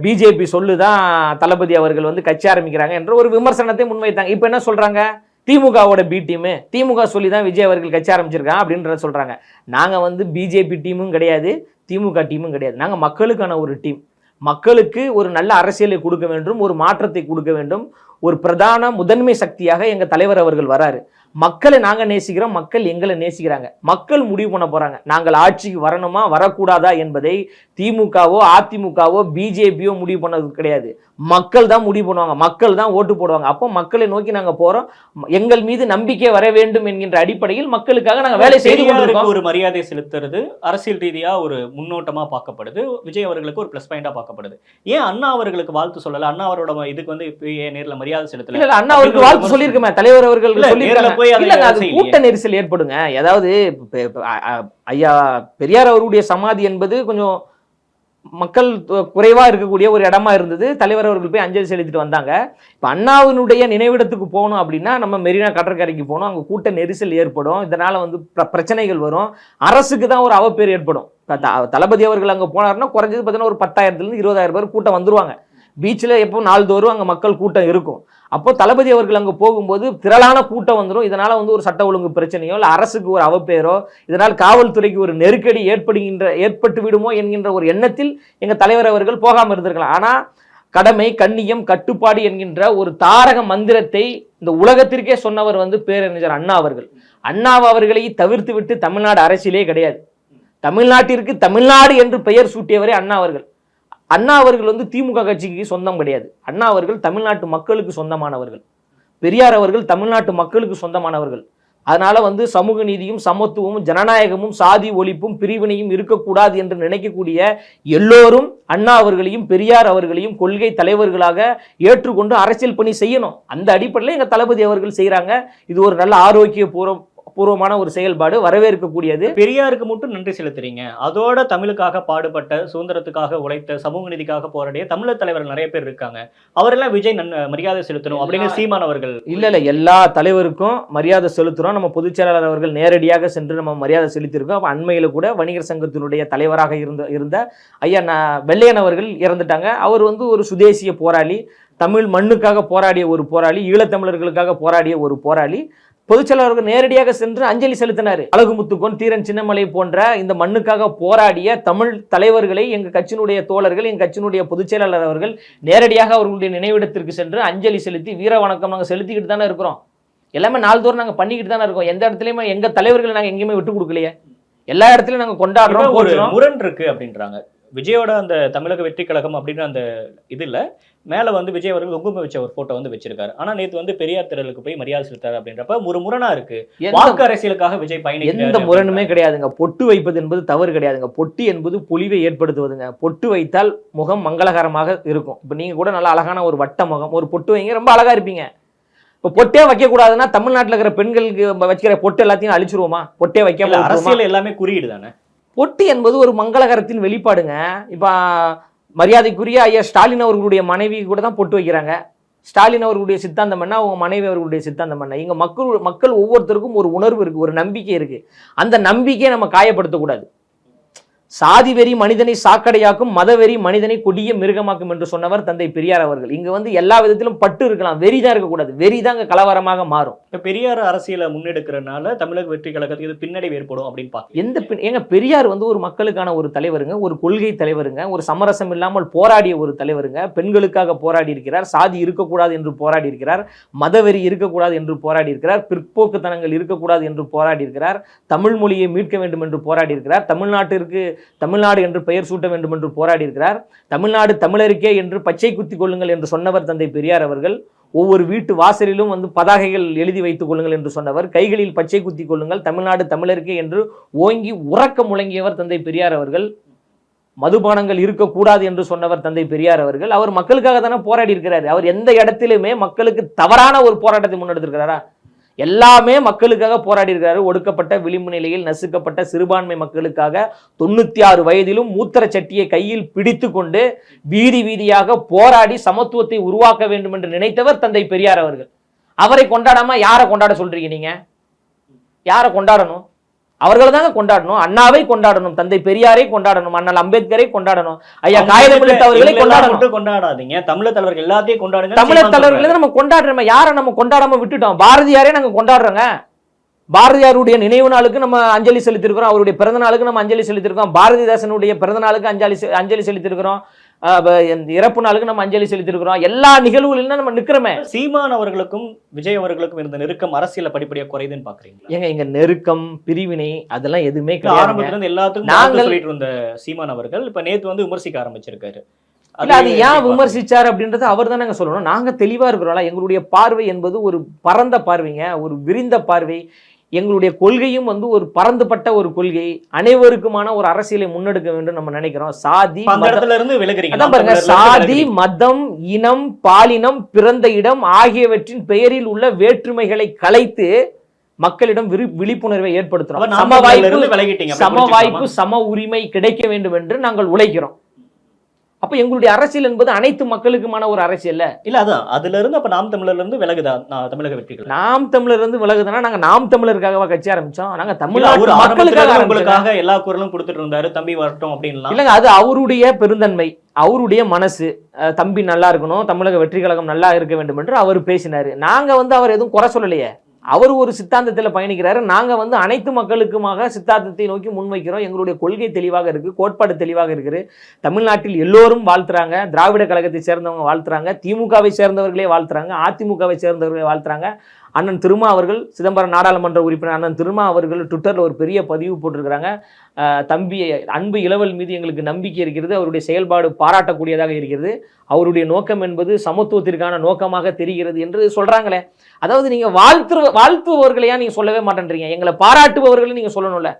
பிஜேபி சொல்லுதான் தளபதி அவர்கள் வந்து கட்சி ஆரம்பிக்கிறாங்க என்ற ஒரு விமர்சனத்தை முன்வைத்தாங்க. இப்போ என்ன சொல்றாங்க? திமுகவோட பி டீமு திமுக சொல்லி தான் விஜய் அவர்கள் கட்சி ஆரம்பிச்சிருக்காங்க அப்படின்றத சொல்றாங்க. நாங்க வந்து பிஜேபி டீமும் கிடையாது. திமுக டீமும் கிடையாது. நாங்கள் மக்களுக்கான ஒரு டீம் மக்களுக்கு ஒரு நல்ல அரசியலை கொடுக்க வேண்டும் ஒரு மாற்றத்தை கொடுக்க வேண்டும் ஒரு பிரதான முதன்மை சக்தியாக எங்கள் தலைவர் அவர்கள் வராரு. மக்களை நாங்கள் நேசிக்கிறோம் மக்கள் எங்களை நேசிக்கிறாங்க. மக்கள் முடிவு பண்ண போகிறாங்க நாங்கள் ஆட்சிக்கு வரணுமா வரக்கூடாதா என்பதை திமுகவோ அதிமுகவோ பிஜேபியோ முடிவு பண்ணது கிடையாது. மக்கள் தான் முடிவு பண்ணுவாங்க. மக்கள் தான் ஓட்டு போடுவாங்க. அப்போ மக்களை நோக்கி நாங்க போறோம். எங்கள் மீது நம்பிக்கை வர வேண்டும் என்கின்ற அடிப்படையில் மக்களுக்காக நாங்க வேலை செய்து கொண்டிருக்கோம். ஒரு மரியாதை செலுத்துறது அரசியல் ரீதியா ஒரு முன்னோட்டமா பார்க்கப்படுது. விஜய் அவர்களுக்கு ஒரு ப்ளஸ் பாயிண்டா பார்க்கப்படுது. ஏன் அண்ணா அவர்களுக்கு வாழ்த்து சொல்லல? அண்ணா அவரோட இதுக்கு வந்து ஏன் நேர்ல மரியாதை செலுத்தல? இல்ல, அண்ணா அவருக்கு வாழ்த்து சொல்லியிருக்கோமே. தலைவர் அவர்கள் போய். கூட்ட நெரிசல் ஏற்படுங்க. அ- ஐயா பெரியார் அவருடைய சமாதி என்பது கொஞ்சம் மக்கள் குறைவாக இருக்கக்கூடிய ஒரு இடமா இருந்தது. தலைவர் அவர்கள் போய் அஞ்சலி செலுத்திட்டு வந்தாங்க. இப்போ அண்ணாவினுடைய நினைவிடத்துக்கு போகணும் அப்படின்னா நம்ம மெரினா கடற்கரைக்கு போகணும். அங்கே கூட்ட நெரிசல் ஏற்படும். இதனால் வந்து பிரச்சனைகள் வரும். அரசுக்கு தான் ஒரு அவப்பேர் ஏற்படும். தளபதி அவர்கள் அங்கே போனார்னா குறைஞ்சது பார்த்தீங்கன்னா ஒரு பத்தாயிரத்துலேருந்து இருபதாயிரம் பேர் கூட்டம் வந்துருவாங்க. பீச்சில் எப்போ நாள்தோறும் அங்கே மக்கள் கூட்டம் இருக்கும். அப்போ தளபதி அவர்கள் அங்கே போகும்போது திரளான கூட்டம் வந்துடும் இதனால் வந்து ஒரு சட்ட ஒழுங்கு பிரச்சனையோ இல்லை அரசுக்கு ஒரு அவப்பேரோ இதனால் காவல்துறைக்கு ஒரு நெருக்கடி ஏற்படுகின்ற ஏற்பட்டு விடுமோ என்கின்ற ஒரு எண்ணத்தில் எங்கள் தலைவர் அவர்கள் போகாமல் இருந்திருக்கலாம். ஆனால் கடமை கண்ணியம் கட்டுப்பாடு என்கின்ற ஒரு தாரக மந்திரத்தை இந்த உலகத்திற்கே சொன்னவர் வந்து பேரறிஞர் அண்ணா அவர்கள். அண்ணா அவர்களை தவிர்த்து விட்டு தமிழ்நாடு அரசியலே கிடையாது. தமிழ்நாட்டிற்கு தமிழ்நாடு என்று பெயர் சூட்டியவரே அண்ணா அவர்கள். அண்ணா அவர்கள் வந்து திமுக கட்சிக்கு சொந்தம் கிடையாது. அண்ணா அவர்கள் தமிழ்நாட்டு மக்களுக்கு சொந்தமானவர்கள். பெரியார் அவர்கள் தமிழ்நாட்டு மக்களுக்கு சொந்தமானவர்கள். அதனால வந்து சமூக நீதியும் சமத்துவமும் ஜனநாயகமும் சாதி ஒழிப்பும் பிரிவினையும் இருக்கக்கூடாது என்று நினைக்கக்கூடிய எல்லோரும் அண்ணா அவர்களையும் பெரியார் அவர்களையும் கொள்கை தலைவர்களாக ஏற்றுக்கொண்டு அரசியல் பணி செய்யணும். அந்த அடிப்படையில் எங்கள் தளபதி அவர்கள் செய்கிறாங்க இது ஒரு நல்ல ஆரோக்கியபூர்வம் பூர்வமான ஒரு செயல்பாடு வரவேற்கக்கூடியது. பெரியாருக்கு மட்டும் நன்றி செலுத்துறீங்க. அதோட தமிழுக்காக பாடுபட்ட சுதந்திரத்துக்காக உழைத்த சமூக நீதிக்காக போராடிய தமிழர் தலைவர்கள் நிறைய பேர் இருக்காங்க. அவரெல்லாம் விஜய் நன் மரியாதை செலுத்தணும் அப்படின்னு சீமான் அவர்கள் இல்ல இல்ல. எல்லா தலைவருக்கும் மரியாதை செலுத்துறோம். நம்ம பொதுச் செயலாளர் அவர்கள் நேரடியாக சென்று நம்ம மரியாதை செலுத்தியிருக்கோம். அப்ப அண்மையில கூட வணிகர் சங்கத்தினுடைய தலைவராக இருந்த இருந்த ஐயா ந- வெள்ளையன் அவர்கள் இறந்துட்டாங்க. அவர் வந்து ஒரு சுதேசிய போராளி தமிழ் மண்ணுக்காக போராடிய ஒரு போராளி ஈழத்தமிழர்களுக்காக போராடிய ஒரு போராளி. பொதுச் செயலாளர்கள் நேரடியாக சென்று அஞ்சலி செலுத்தினார். அழகுமுத்துக்கோன் தீரன் சின்னமலை போன்ற இந்த மண்ணுக்காக போராடிய தமிழ் தலைவர்களை எங்க கட்சியினுடைய தோழர்கள் எங்க கட்சியினுடைய பொதுச் செயலாளர் அவர்கள் நேரடியாக அவர்களுடைய நினைவிடத்திற்கு சென்று அஞ்சலி செலுத்தி வீர வணக்கம் நாங்கள் செலுத்திக்கிட்டு தானே இருக்கிறோம். எல்லாமே நாள்தோறும் நாங்கள் பண்ணிக்கிட்டு தானே இருக்கோம். எந்த இடத்துலையுமே எங்க தலைவர்களை நாங்கள் எங்கேயுமே விட்டு கொடுக்கலையே. எல்லா இடத்துலையும் நாங்கள் கொண்டாடுறோம் ஒரு. முரண் இருக்கு அப்படின்றாங்க. விஜயோட அந்த தமிழக வெற்றி கழகம் அப்படின்ற அந்த இதுல மேல வந்து விஜய் அவர்கள் குங்குமம் வச்ச ஒரு போட்டோ வந்து வச்சிருக்காரு. ஆனா நேத்து வந்து பெரியார் திரளுக்கு போய் மரியாதை செலுத்தாரு அப்படின்றப்ப ஒரு முரணா இருக்கு. வாக்கு அரசியலுக்காக விஜய் பயணிக்கிறாரு எந்த முரணுமே. கிடையாதுங்க. பொட்டு வைப்பது என்பது தவறு கிடையாதுங்க. பொட்டு என்பது பொலிவை ஏற்படுத்துவதுங்க. பொட்டு வைத்தால் முகம் மங்களகரமாக இருக்கும். இப்போ நீங்க கூட நல்ல அழகான ஒரு வட்ட முகம் ஒரு பொட்டு வைங்க ரொம்ப அழகா இருப்பீங்க. இப்போ பொட்டே வைக்க கூடாதுன்னா தமிழ்நாட்டுல இருக்கிற பெண்களுக்கு வைக்கிற பொட்டு எல்லாத்தையும் அழிச்சிருவோமா? பொட்டே விட்டுருவோமா? அரசியல் எல்லாமே குறியீடு தானே பொட்டு என்பது ஒரு மங்களகரத்தின் வெளிப்பாடுங்க. இப்போ மரியாதைக்குரிய ஐயா ஸ்டாலின் அவர்களுடைய மனைவி கூட தான் பொட்டு வைக்கிறாங்க. ஸ்டாலின் அவர்களுடைய சித்தாந்தம் என்ன? அவங்க மனைவி அவர்களுடைய சித்தாந்தம் என்ன? இங்கே மக்கள் மக்கள் ஒவ்வொருத்தருக்கும் ஒரு உணர்வு இருக்குது ஒரு நம்பிக்கை இருக்குது அந்த நம்பிக்கையை நம்ம காயப்படுத்தக்கூடாது. சாதி வெறி மனிதனை சாக்கடையாக்கும் மதவெறி மனிதனை கொடிய மிருகமாக்கும் என்று சொன்னவர் தந்தை பெரியார் அவர்கள். இங்க வந்து எல்லா விதத்திலும் பட்டு இருக்கலாம் வெறி தான் இருக்கக்கூடாது வெறி தான் இங்க கலவரமாக மாறும். இப்ப பெரியார் அரசியலை முன்னெடுக்கிறதுனால தமிழக வெற்றி கழகத்துக்கு இது பின்னடைவு ஏற்படும் அப்படின்னு எந்த பெண் ஏங்க பெரியார் வந்து ஒரு மக்களுக்கான ஒரு தலைவருங்க ஒரு கொள்கை தலைவருங்க ஒரு சமரசம் இல்லாமல் போராடிய ஒரு தலைவருங்க. பெண்களுக்காக போராடி இருக்கிறார் சாதி இருக்கக்கூடாது என்று போராடி இருக்கிறார் மதவெறி இருக்கக்கூடாது என்று போராடி இருக்கிறார் பிற்போக்குத்தனங்கள் இருக்கக்கூடாது என்று போராடி இருக்கிறார் தமிழ் மொழியை மீட்க வேண்டும் என்று போராடி இருக்கிறார் தமிழ்நாட்டிற்கு தமிழ்நாடு என்று பெயர் சூட்ட வேண்டும் என்று போராடி இருக்கிறார் தமிழ்நாடு தமிழருக்கே என்று பச்சை குத்தி கொள்ளுங்கள் என்று சொன்னவர் தந்தை பெரியார் அவர்கள். ஒவ்வொரு வீட்டு வாசலிலும் வந்து பதாகைகள் எழுதி வைத்துக் கொள்ளுங்கள் என்று சொன்னவர். கைகளில் பச்சை குத்தி கொள்ளுங்கள் தமிழ்நாடு தமிழருக்கே என்று ஓங்கி உறக்க முழங்கியவர் தந்தை பெரியார் அவர்கள். மதுபானங்கள் இருக்கக்கூடாது என்று சொன்னவர் தந்தை பெரியார் அவர்கள். அவர் மக்களுக்காக தானே போராடி இருக்கிறார் அவர் எந்த இடத்திலுமே மக்களுக்கு தவறான ஒரு போராட்டத்தை முன்னெடுத்திருக்கிறாரா? எல்லாமே மக்களுக்காக போராடி இருக்கிறாரு ஒடுக்கப்பட்ட விளிம்பு நிலையில் நசுக்கப்பட்ட சிறுபான்மை மக்களுக்காக தொண்ணூத்தி ஆறு வயதிலும் மூத்திர சட்டியை கையில் பிடித்து கொண்டு வீதி வீதியாக போராடி சமத்துவத்தை உருவாக்க வேண்டும் என்று நினைத்தவர் தந்தை பெரியார் அவர்கள். அவரை கொண்டாடாம யாரை கொண்டாட சொல்றீங்க நீங்க? யாரை கொண்டாடணும்? அவர்களை தாங்க கொண்டாடணும். அண்ணாவை கொண்டாடணும். தந்தை பெரியாரை கொண்டாடணும். அண்ணல் அம்பேத்கரை கொண்டாடணும். ஐயா காகிதமில்லத் அவர்களை கொண்டாடணும். கொண்டாடாதீங்க. தமிழர் தலைவர்கள் எல்லாத்தையும் கொண்டாடுங்க தமிழர் தலைவர்களை நம்ம கொண்டாடுறோம். யாரை நம்ம கொண்டாடாம விட்டுட்டோம்? பாரதியாரே நாங்க கொண்டாடுறோங்க. பாரதியாருடைய நினைவு நாளுக்கு நம்ம அஞ்சலி செலுத்திருக்கிறோம் அவருடைய பிறந்த நாளுக்கு நம்ம அஞ்சலி செலுத்திருக்கோம் பாரதிதாசனுடைய பிறந்த நாளுக்கு அஞ்சலி அஞ்சலி செலுத்திருக்கிறோம் இறப்பு நாளுக்கு நம்ம அஞ்சலி செலுத்திருக்கிறோம். எல்லா நிகழ்வுகளிலும் நம்ம நிக்கிறோமே சீமான் அவர்களுக்கும் விஜய் அவர்களுக்கும் இருந்த நெருக்கம் அரசியல படிப்படியா குறையுதுன்னு பாக்குறீங்களா? ஏங்க இங்க நெருக்கம் பிரிவினை அதெல்லாம் எதுவுமே ஆரம்பத்துல இருந்து எல்லாத்துக்கும் நாங்கள்- சொல்லிட்டு இருந்த சீமான் அவர்கள் இப்ப நேத்து வந்து விமர்சிக்க ஆரம்பிச்சிருக்காரு. இல்ல அது ஏன் விமர்சிச்சார் அப்படின்றது அவர் தானே சொல்லணும். நாங்க தெளிவா இருக்கிறோம்ல எங்களுடைய பார்வை என்பது ஒரு பரந்த பார்வைங்க ஒரு விரிந்த பார்வை. எங்களுடைய கொள்கையும் வந்து ஒரு பரந்துபட்ட ஒரு கொள்கை. அனைவருக்குமான ஒரு அரசியலை முன்னெடுக்க வேண்டும் நம்ம நினைக்கிறோம். சாதி இருந்து விலகுறீங்க. சாதி. மதம் இனம் பாலினம் பிறந்த இடம் ஆகியவற்றின் பெயரில் உள்ள வேற்றுமைகளை கலைத்து மக்களிடம் விழிப்புணர்வை ஏற்படுத்துறோம். சம வாய்ப்பு சம வாய்ப்பு? சம உரிமை கிடைக்க வேண்டும் என்று நாங்கள் உழைக்கிறோம். அப்ப எங்களுடைய அரசியல் என்பது அனைத்து மக்களுக்குமான ஒரு அரசியல் இல்ல. அதான். அதுல இருந்து அப்ப நாம் தமிழர்ல இருந்து விலகுதா தமிழக வெற்றிகள். நாம் தமிழர் வந்து விலகுதுன்னா நாங்க நாம் தமிழருக்காகவா கட்சி ஆரம்பிச்சோம்? நாங்க இல்ல, தமிழ் அவரு ஆரம்பத்துல மக்களுக்காக. உங்களுக்காக எல்லா குரலும் கொடுத்துட்டு இருந்தாரு. தம்பி வரட்டும் அப்படின்லாம். இல்லைங்க அது அவருடைய பெருந்தன்மை. அவருடைய மனசு. தம்பி நல்லா இருக்கணும் தமிழக வெற்றி கழகம் நல்லா இருக்க வேண்டும் என்று அவர் பேசினாரு. நாங்க வந்து அவர் எதுவும் குறை சொல்லலையே. அவர் ஒரு சித்தாந்தத்துல பயணிக்கிறாரு. நாங்க வந்து அனைத்து மக்களுக்குமாக சித்தாந்தத்தை நோக்கி முன்வைக்கிறோம். எங்களுடைய கொள்கை தெளிவாக இருக்கு. கோட்பாடு தெளிவாக இருக்குது. தமிழ்நாட்டில் எல்லோரும் வாழ்த்துறாங்க. திராவிட கழகத்தை சேர்ந்தவங்க வாழ்த்துறாங்க. திமுகவை சேர்ந்தவர்களே வாழ்த்துறாங்க. அதிமுகவை சேர்ந்தவர்களே வாழ்த்துறாங்க. அண்ணன் திருமா அவர்கள் சிதம்பரம் நாடாளுமன்ற உறுப்பினர் அண்ணன் திருமா அவர்கள் ட்விட்டரில் ஒரு பெரிய பதிவு போட்டிருக்கிறாங்க. தம்பி அன்பு இளவல் மீது எங்களுக்கு நம்பிக்கை இருக்கிறது. அவருடைய செயல்பாடு பாராட்டக்கூடியதாக இருக்கிறது. அவருடைய நோக்கம் என்பது சமத்துவத்திற்கான நோக்கமாக தெரிகிறது என்று சொல்றாங்களே. அதாவது நீங்க வாழ்த்து வாழ்த்துபவர்களையா நீங்க சொல்லவே மாட்டேன்றீங்க. எங்களை பாராட்டுபவர்களையும் நீங்க சொல்லணும்ல.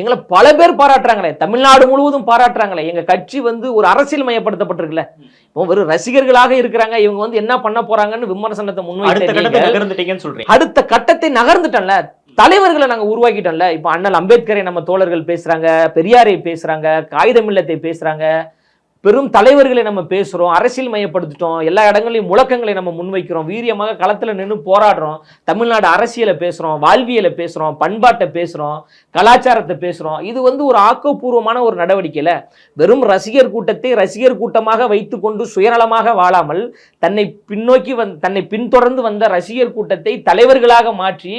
எங்களை பல பேர் பாராட்டுறாங்களே. தமிழ்நாடு முழுவதும் பாராட்டுறாங்களே. எங்க கட்சி வந்து ஒரு அரசியல் மயப்படுத்தப்பட்டிருக்குல்ல. இப்போ வெறும் ரசிகர்களாக இருக்கிறாங்க. இவங்க வந்து என்ன பண்ண போறாங்கன்னு விமர்சனத்தை நகர்ந்துட்டீங்கன்னு சொல்றீங்க. அடுத்த கட்டத்தை நகர்ந்துட்டோம்ல. தலைவர்களை நாங்க உருவாக்கிட்டோம்ல. இப்போ அண்ணல் அம்பேத்கரை நம்ம தோழர்கள் பேசுறாங்க பெரியாரை பேசுறாங்க காகிதமில்லத்தை பேசுறாங்க. பெரும் தலைவர்களை நம்ம பேசுறோம் அரசியல் மயப்படுத்திட்டோம் எல்லா இடங்களையும் முழக்கங்களை நம்ம முன்வைக்கிறோம் வீரியமாக களத்துல நின்று போராடுறோம் தமிழ்நாடு அரசியலை பேசுறோம் வாழ்வியலை பேசுறோம் பண்பாட்டை பேசுறோம் கலாச்சாரத்தை பேசுறோம். இது வந்து ஒரு ஆக்கப்பூர்வமான ஒரு நடவடிக்கையில வெறும் ரசிகர் கூட்டத்தை ரசிகர் கூட்டமாக வைத்துக்கொண்டு சுயநலமாக வாழாமல் தன்னை பின்னோக்கி வந் தன்னை பின்தொடர்ந்து வந்த ரசிகர் கூட்டத்தை தலைவர்களாக மாற்றி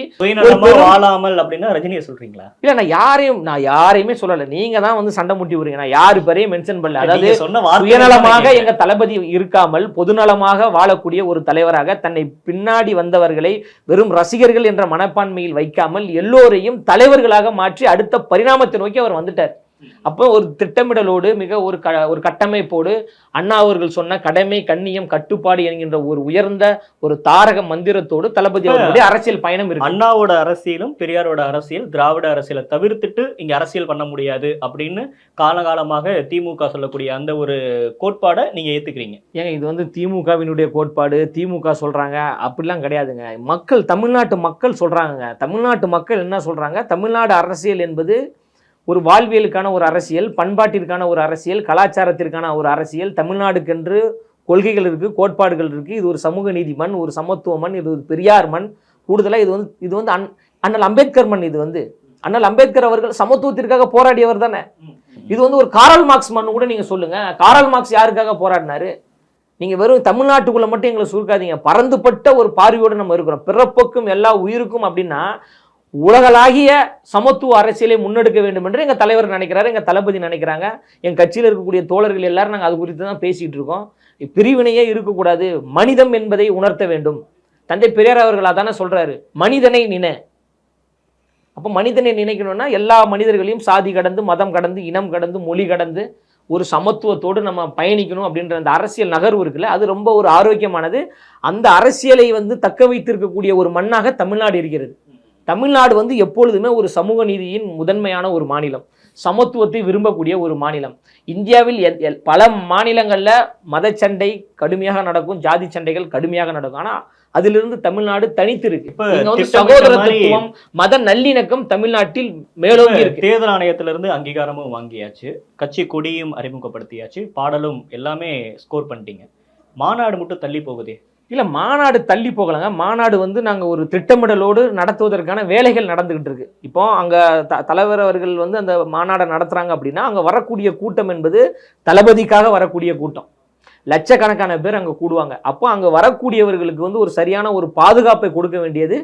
வாழாமல் அப்படின்னா ரஜினியை சொல்றீங்களா? இல்ல நான் யாரையும் நான் யாரையுமே சொல்லல. நீங்க தான் வந்து சண்டை முட்டி விடுறீங்க. நான் யாரு பேரையும் மென்ஷன் பண்ணல. அதாவது சொன்ன சுயநலமாக எங்க தளபதி இருக்காமல் பொதுநலமாக வாழக்கூடிய ஒரு தலைவராக தன்னை பின்னாடி வந்தவர்களை வெறும் ரசிகர்கள் என்ற மனப்பான்மையில் வைக்காமல் எல்லோரையும் தலைவர்களாக மாற்றி அடுத்த பரிணாமத்தை நோக்கி அவர் வந்துட்டார். அப்போ ஒரு திட்டமிடலோடு மிக ஒரு க ஒரு கட்டமைப்போடு அண்ணா அவர்கள் சொன்ன கடமை கண்ணியம் கட்டுப்பாடு என்கின்ற ஒரு உயர்ந்த ஒரு தாரக மந்திரத்தோடு தளபதி அவர்களுடைய அரசியல் பயணம் இருக்கு. அண்ணாவோட அரசியலும் பெரியாரோட அரசியல் திராவிட அரசியலை தவிர்த்துட்டு இங்க அரசியல் பண்ண முடியாது அப்படின்னு காலகாலமாக திமுக சொல்லக்கூடிய அந்த ஒரு கோட்பாடை நீங்க ஏத்துக்கிறீங்க. ஏங்க இது வந்து திமுகவினுடைய கோட்பாடு திமுக சொல்றாங்க அப்படிலாம் கிடையாதுங்க. மக்கள் தமிழ்நாட்டு மக்கள் சொல்றாங்கங்க. தமிழ்நாட்டு மக்கள் என்ன சொல்றாங்க? தமிழ்நாடு அரசியல் என்பது ஒரு வாழ்வியலுக்கான ஒரு அரசியல் பண்பாட்டிற்கான ஒரு அரசியல் கலாச்சாரத்திற்கான ஒரு அரசியல் தமிழ்நாடுக்கென்று கொள்கைகள் இருக்கு கோட்பாடுகள் இருக்கு. இது ஒரு சமூக நீதி மண் ஒரு சமத்துவ மண் இது ஒரு பெரியார் மண். கூடுதலாக இது வந்து இது வந்து அன் அண்ணல் அம்பேத்கர் மண் இது வந்து. அண்ணல் அம்பேத்கர் அவர்கள் சமத்துவத்திற்காக போராடியவர் தானே. இது வந்து ஒரு காரல் மார்க்ஸ் மண் கூட நீங்க சொல்லுங்க. காரல் மார்க்ஸ் யாருக்காக போராடினாரு? நீங்க வெறும் தமிழ்நாட்டுக்குள்ள மட்டும் எங்களை சுருக்காதீங்க. பறந்துபட்ட ஒரு பார்வையோடு நம்ம இருக்கிறோம். பிறப்புக்கும் எல்லா உயிருக்கும் அப்படின்னா உலகளாகிய சமத்துவ அரசியலை முன்னெடுக்க வேண்டும் என்று எங்கள் தலைவர் நினைக்கிறாரு எங்கள் தளபதி நினைக்கிறாங்க. என் கட்சியில் இருக்கக்கூடிய தோழர்கள் எல்லாரும் நாங்கள் அது குறித்து தான் பேசிகிட்டு இருக்கோம். பிரிவினையே இருக்கக்கூடாது. மனிதம் என்பதை உணர்த்த வேண்டும். தந்தை பெரியார் அவர்கள் அதானே சொல்கிறாரு மனிதனை நின. அப்போ மனிதனை நினைக்கணும்னா எல்லா மனிதர்களையும் சாதி கடந்து மதம் கடந்து இனம் கடந்து மொழி கடந்து ஒரு சமத்துவத்தோடு நம்ம பயணிக்கணும் அப்படின்ற அந்த அரசியல் நகர்வு இருக்குல்ல அது ரொம்ப ஒரு ஆரோக்கியமானது. அந்த அரசியலை வந்து தக்க வைத்திருக்கக்கூடிய ஒரு மண்ணாக தமிழ்நாடு இருக்கிறது. தமிழ்நாடு வந்து எப்பொழுதுமே ஒரு சமூக நீதியின் முதன்மையான ஒரு மாநிலம். சமத்துவத்தை விரும்பக்கூடிய ஒரு மாநிலம். இந்தியாவில் பல மாநிலங்களில் மதச்சண்டை கடுமையாக நடக்கும் ஜாதி சண்டைகள் கடுமையாக நடக்கும். ஆனா அதிலிருந்து தமிழ்நாடு தனித்து இருக்கு. சகோதரத்துவம் மத நல்லிணக்கம் தமிழ்நாட்டில் மேலோங்கி இருக்கு. தேர்தல் ஆணையத்துல இருந்து அங்கீகாரமும் வாங்கியாச்சு. கட்சி கொடியும் அறிமுகப்படுத்தியாச்சு. பாடலும் எல்லாமே ஸ்கோர் பண்ணிட்டீங்க. மாநாடு மட்டும் தள்ளி போகுதே. இல்லை மாநாடு தள்ளி போகலாங்க. மாநாடு வந்து நாங்கள் ஒரு திட்டமிடலோடு நடத்துவதற்கான வேலைகள் நடந்துக்கிட்டு இருக்கு. இப்போ அங்கே த தலைவர் அவர்கள் வந்து அந்த மாநாடை நடத்துகிறாங்க அப்படின்னா அங்கே வரக்கூடிய கூட்டம் என்பது தளபதிக்காக வரக்கூடிய கூட்டம். லட்சக்கணக்கான பேர் அங்கே கூடுவாங்க. அப்போ அங்கே வரக்கூடியவர்களுக்கு வந்து ஒரு சரியான ஒரு பாதுகாப்பை கொடுக்க வேண்டியது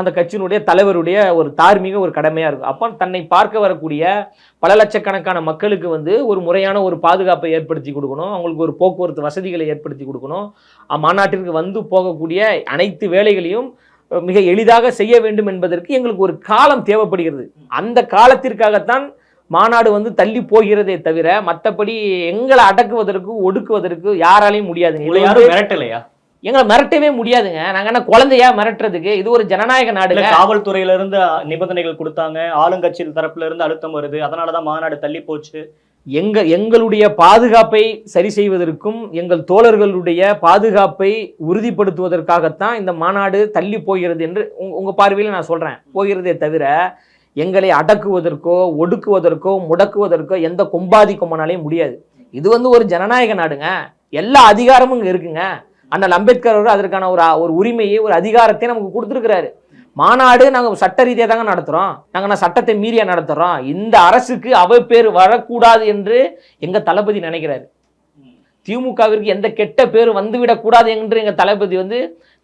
அந்த கட்சியினுடைய தலைவருடைய ஒரு தார்மீக ஒரு கடமையா இருக்கும். அப்போ தன்னை பார்க்க வரக்கூடிய பல லட்சக்கணக்கான மக்களுக்கு வந்து ஒரு முறையான ஒரு பாதுகாப்பை ஏற்படுத்தி கொடுக்கணும். அவங்களுக்கு ஒரு போக்குவரத்து வசதிகளை ஏற்படுத்தி கொடுக்கணும். மாநாட்டிற்கு வந்து போகக்கூடிய அனைத்து வேலைகளையும் மிக எளிதாக செய்ய வேண்டும் என்பதற்கு எங்களுக்கு ஒரு காலம் தேவைப்படுகிறது. அந்த காலத்திற்காகத்தான் மாநாடு வந்து தள்ளி போகிறதே தவிர மற்றபடி எங்களை அடக்குவதற்கு ஒடுக்குவதற்கு யாராலையும் வந்து மிரட்டலையா? எங்களை மிரட்டவே முடியாதுங்க. நாங்க என்ன குழந்தையா மிரட்டுறதுக்கு? இது ஒரு ஜனநாயக நாடுங்க. காவல்துறையில இருந்து நிபந்தனைகள் கொடுத்தாங்க. ஆளுங்கட்சி தரப்புல இருந்து அழுத்தம் வருது. அதனாலதான் மாநாடு தள்ளி போச்சு. எங்க எங்களுடைய பாதுகாப்பை சரி செய்வதற்கும் எங்கள் தோழர்களுடைய பாதுகாப்பை உறுதிப்படுத்துவதற்காகத்தான் இந்த மாநாடு தள்ளி போகிறது என்று உங்க- உங்க பார்வையில் நான் சொல்றேன். போகிறதே தவிர எங்களை அடக்குவதற்கோ ஒடுக்குவதற்கோ முடக்குவதற்கோ எந்த கொம்பாதி கொம்பனாலையும் முடியாது. இது வந்து ஒரு ஜனநாயக நாடுங்க. எல்லா அதிகாரமும் இங்க இருக்குங்க. அண்ணல் அம்பேத்கர் அவர் அதற்கான ஒரு ஒரு உரிமையை ஒரு அதிகாரத்தை நமக்கு கொடுத்துருக்கிறாரு. மாநாடு நாங்கள் சட்ட ரீதியாக தாங்க நடத்துகிறோம் நாங்கள் நான் சட்டத்தை மீறியா நடத்துகிறோம் இந்த அரசுக்கு அவப்பேர் வரக்கூடாது என்று எங்கள் தளபதி நினைக்கிறாரு. திமுகவிற்கு எந்த கெட்ட பேர் வந்துவிடக்கூடாது என்று எங்கள் தளபதி வந்து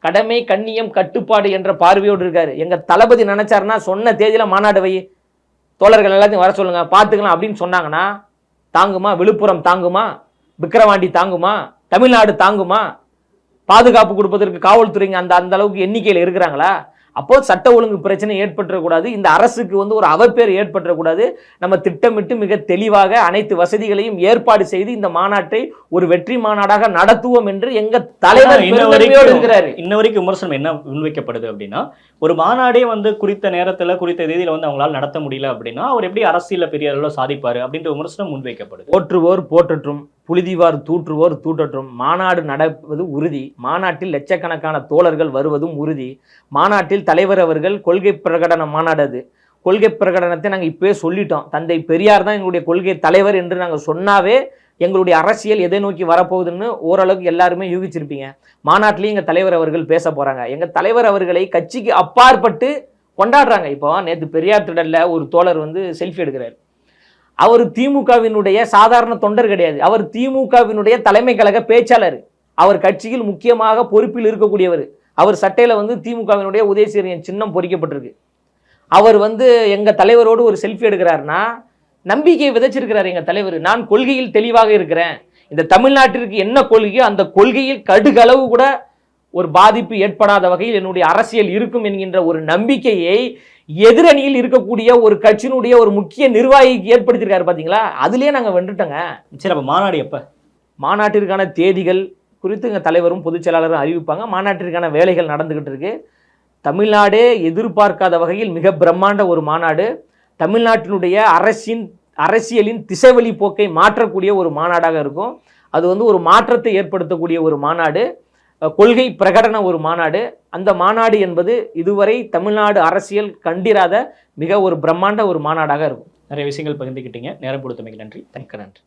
கடமை கண்ணியம் கட்டுப்பாடு என்ற பார்வையோடு இருக்காரு. எங்கள் தளபதி நினைச்சாருன்னா சொன்ன தேதியில் மாநாடு வை. தோழர்கள் எல்லாத்தையும் வர சொல்லுங்கள் பார்த்துக்கலாம் அப்படின்னு சொன்னாங்கன்னா தாங்குமா? விழுப்புரம் தாங்குமா? விக்கிரவாண்டி தாங்குமா? தமிழ்நாடு தாங்குமா? பாதுகாப்பு கொடுப்பதற்கு காவல்துறைங்க அந்த அந்த அளவுக்கு எண்ணிக்கையில் இருக்கிறாங்களா? அப்போ சட்ட ஒழுங்கு பிரச்சனை ஏற்பட்டுறக்கூடாது இந்த அரசுக்கு வந்து ஒரு அவப்பேர் ஏற்பட்டுறக்கூடாது நம்ம திட்டமிட்டு மிக தெளிவாக அனைத்து வசதிகளையும் ஏற்பாடு செய்து இந்த மாநாட்டை ஒரு வெற்றி மாநாடாக நடத்துவோம் என்று எங்க தலைவர் இருக்கிறாரு. இன்ன வரைக்கும் விமர்சனம் என்ன முன்வைக்கப்படுது அப்படின்னா ஒரு மாநாடே வந்து குறித்த நேரத்துல குறித்த தேதியில வந்து அவங்களால நடத்த முடியல அப்படின்னா அவர் எப்படி அரசியல்ல பெரிய அளவுல சாதிப்பாரு அப்படின்ற விமர்சனம் முன்வைக்கப்படுது. போற்றுவோர் போற்றட்டும் புழுதிவார் தூற்றுவோர் தூற்றற்றும். மாநாடு நடப்பது உறுதி. மாநாட்டில் லட்சக்கணக்கான தோழர்கள் வருவதும் உறுதி. மாநாட்டில் தலைவர் அவர்கள் கொள்கை பிரகடன மாநாடு அது கொள்கை பிரகடனத்தை நாங்கள் இப்பவே சொல்லிட்டோம். தந்தை பெரியார் தான் எங்களுடைய கொள்கை தலைவர் என்று நாங்கள் சொன்னாவே எங்களுடைய அரசியல் எதை நோக்கி வரப்போகுதுன்னு ஓரளவுக்கு எல்லாருமே யூகிச்சிருப்பீங்க. மாநாட்டிலையும் எங்கள் தலைவர் அவர்கள் பேச போகிறாங்க எங்கள் தலைவர் அவர்களை கட்சிக்கு அப்பாற்பட்டு கொண்டாடுறாங்க. இப்போ நேற்று பெரியார் திடல்ல ஒரு தோழர் வந்து செல்ஃபி எடுக்கிறார். அவர் திமுகவினுடைய சாதாரண தொண்டர் கிடையாது. அவர் திமுகவினுடைய தலைமை கழக பேச்சாளர். அவர் கட்சியில் முக்கியமாக பொறுப்பில் இருக்கக்கூடியவர். அவர் சட்டையில் வந்து திமுகவினுடைய உதயசீரியன் சின்னம் பொறிக்கப்பட்டிருக்கு. அவர் வந்து எங்கள் தலைவரோடு ஒரு செல்ஃபி எடுக்கிறாருன்னா நம்பிக்கையை விதைச்சிருக்கிறார் எங்கள் தலைவர். நான் கொள்கையில் தெளிவாக இருக்கிறேன். இந்த தமிழ்நாட்டிற்கு என்ன கொள்கையோ அந்த கொள்கையில் கடுகளவு கூட ஒரு பாதிப்பு ஏற்படாத வகையில் என்னுடைய அரசியல் இருக்கும் என்கின்ற ஒரு நம்பிக்கையை எதிரணியில் இருக்கக்கூடிய ஒரு கட்சியினுடைய ஒரு முக்கிய நிர்வாகிக்கு ஏற்படுத்தியிருக்காரு பாத்தீங்களா? அதுலயே நாங்க வென்றுட்டோங்க. சரி அப்ப மாநாடு எப்ப? மாநாட்டிற்கான தேதிகள் குறித்து எங்கள் தலைவரும் பொதுச் செயலாளரும் அறிவிப்பாங்க. மாநாட்டிற்கான வேலைகள் நடந்துகிட்டு இருக்கு. தமிழ்நாடே எதிர்பார்க்காத வகையில் மிக பிரம்மாண்ட ஒரு மாநாடு. தமிழ்நாட்டினுடைய அரசின் அரசியலின் திசைவழி போக்கை மாற்றக்கூடிய ஒரு மாநாடாக இருக்கும். அது வந்து ஒரு மாற்றத்தை ஏற்படுத்தக்கூடிய ஒரு மாநாடு. கொள்கை பிரகடன ஒரு மாநாடு. அந்த மாநாடு என்பது இதுவரை தமிழ்நாடு அரசியல் கண்டிராத மிக ஒரு பிரம்மாண்ட ஒரு மாநாடாக இருக்கும். நிறைய விஷயங்கள் பகிர்ந்துக்கிட்டீங்க நேரம் கொடுத்தமைக்கு நன்றி. மிக்க நன்றி.